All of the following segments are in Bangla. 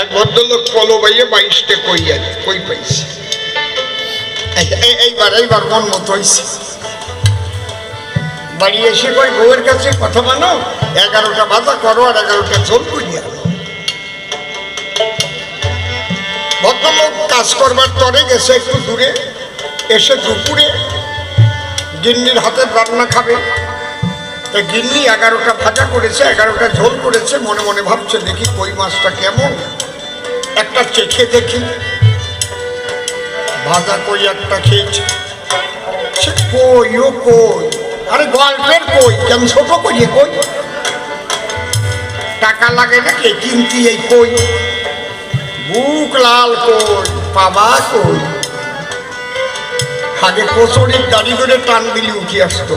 এক ভদ্রলোক কলো বাইয়ে বাইশটা কই কই পাইছে? এই- এই- এইবার এইবার মন মতো হয়েছে বাড়ি এসে কই বউয়ের কাছে কথা মানো এগারোটা বাজা, করো আর এগারোটা ঝোল করিয়া ভদ্রলোক কাজ করবার তরে গেছে একটু দূরে, এসে দুপুরে গিন্নির হাতের রান্না খাবে। তা গিন্নি এগারোটা ভাজা করেছে, এগারোটা ঝোল করেছে, মনে মনে ভাবছে, দেখি কই মাছটা কেমন? একটা চেখে দেখি, ভাজা কই একটা খেয়েছে। সে কই, ও কই? আরে গল্পের কই? কেমন ছোট করিয়ে কই? টাকা লাগে নাকি? কিনতি, এই কই? বুক লাল কই, বাবা কই? আগে কচুরির দাড়ি ধরে টান দিলি উঠি আসতো।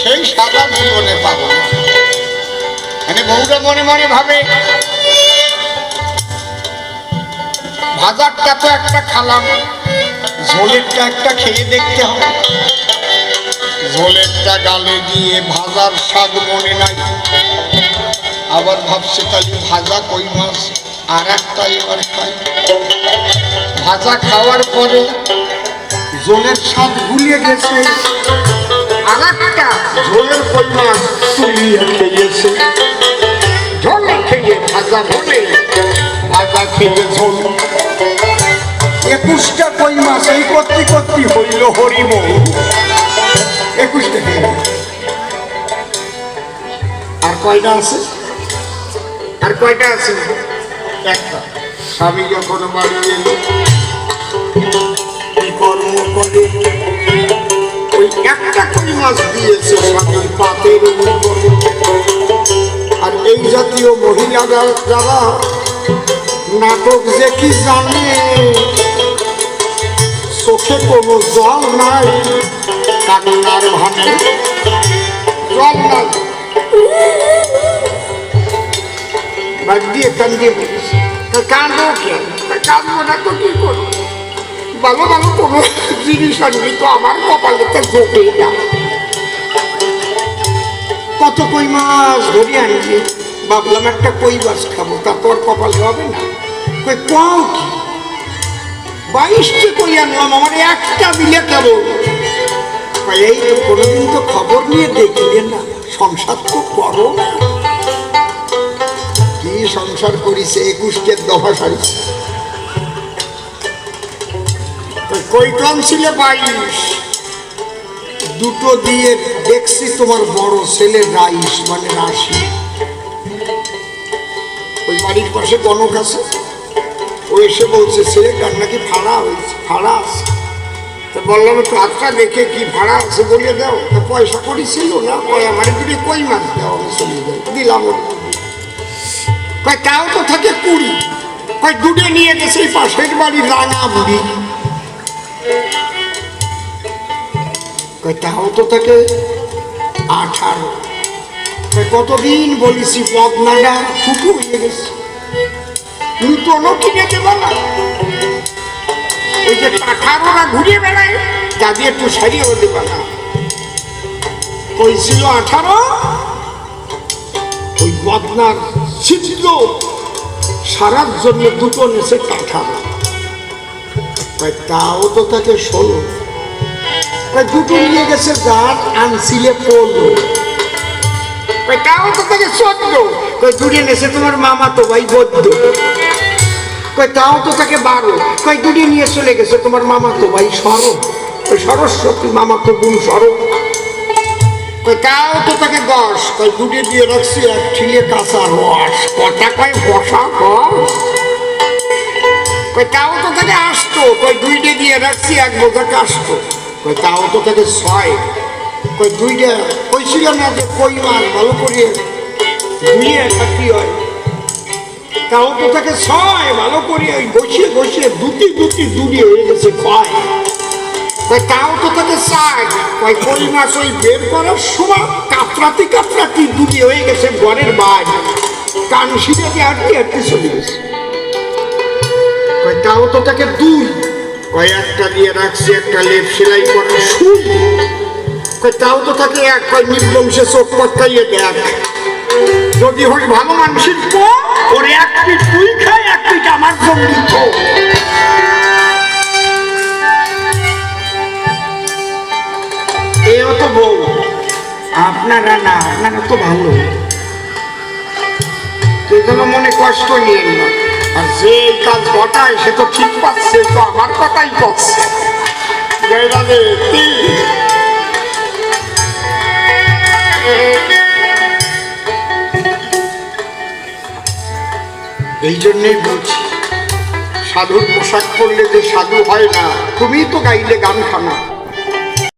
সেই সাদা জীবনে পাবো মানে বউরা মনে মনে ভাবে ভাজারটা তো একটা খালাম, ঝোলেরটা একটা খেয়ে দেখতে হবে। ঝোলেরটা গালে দিয়ে ভাজার স্বাদ মনে নাই। আবার ভাবছে তাহলে ভাজা কই মাছ? আর একটা এবার খাই। ভাজা খাওয়ার পরে জলের স্বাদ ভুলিয়ে গেছে। আর একটা ঝোলের কই মাছ তুলিয়ে খেয়েছে। ঝোল খেয়ে ভাজা ভোলে ভাজা খেয়ে ঝোল। একুশটা কই মাছ এই করতে করতে হইল হরিম একুশটা খেয়ে আর কয়টা আছে? আর কয়টা আছে? একটা। স্বামী যখন বাড়ি এলো কি কর্ম করে? ওই একটা কই মাছ দিয়েছে স্বামীর পাতের উপরে? আর এই জাতীয় মহিলারা যারা নাটক যে কি জানে? চোখে কোনো জল নাই, কান্নার ভানে জল নাই। বাদ দিয়ে কান্দিয়ে বলিস কান্দো কেন? কান্দবো না তো কি করব? ভালো ভালো কোনো জিনিস আনবি তো আমার কপালে তো জোটে না। কত কই মাছ ধরি আনছি ভাবলাম একটা কই মাছ খাব, তা তোর কপালে হবে না। কই কও কি? বাইশটি কই আনলাম, আমার একটা দিলে কেবল এই তো কোনোদিন তো খবর নিয়ে দেখলে না, সংসার তো করো কি সংসার করিছে, একুশটের দফা সারিছে। কম ছিল বাইশ। দুটো দিয়ে দেখছি তোমার বড় ছেলে রাইস মানে রাশি। ওই বাড়ির পাশে গণক আছে। ও এসে বলছে ছেলেটার নাকি ভাড়া হয়েছে? ভাড়া আছে। তা বললাম, একটু হাতটা দেখে কি ভাড়া আছে বলে দাও? তা পয়সা করি ছিল না ওই আমার দুটি কই মাছ দাও আমি চলে যাই দিলাম কয়, তাও তো থাকে কুড়ি। কয়, দুটো নিয়ে গেছে পাশের বাড়ি রাঙা বুড়ি তাও তো থাকে আঠারো। কতদিন বলিছি পদনাটা ফুটু হয়ে গেছে। নূতনও কিনে দেবো না ওই যে আঠারোরা ঘুরে বেড়ায় তাদের একটু সারিয়েও দেবে না কই ছিল আঠারো, ওই বদনার ছিদ্র সারার জন্য দুটো নেছে কাঠারো তাও তো তাকে ষোলো। দুটো নিয়ে গেছে গাছ আনছিলে পড়ল তাও তো তাকে চোদ্দ কয় দূরে নেছে তোমার মামা তো ভাই বদ্য কয়, তাও তো তাকে বারো। কয় দূরে নিয়ে চলে গেছে তোমার মামা তো ভাই সরব ওই সরস্বতী মামা তো গুণ সরব কই তাও তো তাকে দশ। কই দুটি দিয়ে রাখছি, এক ঠিলে কাঁচা রস। কটা কয়, বসা রস কই তাও তো তাকে আসতো। কই দুইটে দিয়ে রাখছি, এক বোঝা কাশতো। কই তাও তো তাকে ছয়। কই দুইটা কইছিল না যে কই মাছ ভালো করে ধুয়ে থাকি হয়? তাও তো তাকে ছয়, ভালো করে ঘষিয়ে ঘষিয়ে দুটি দুটি দুটি হয়ে গেছে ক্ষয় কয় তাও তো তাকে চাই কয় কই মাছ ওই বের করার সময় কাতরাতি কাতরাতি দুটি হয়ে গেছে ঘরের বাইরে। কান শিরাতে আটকে আটকে চলে গেছে। কয় তাও তো তাকে দুই। কয় একটা দিয়ে রাখছি একটা লেপ সেলাই করে শুই তাও তো তাকে এক কয় নির্বংশে চোখ দেখ যদি হই ভালো মানুষের পো ওর এক পিঠ তুই খাই এক পিঠ আমার জঙ্গি খো এও তো বউ আপনারা না আপনারা তো ভালো। জন্য মনে কষ্ট নিয়ে না। আর যে কাজ ঘটায়, সে তো ঠিক পাচ্ছে তো আমার কথাই কি? এই জন্যই বলছি, সাধুর পোশাক পরলে যে সাধু হয় না তুমি তো গাইলে গান খানা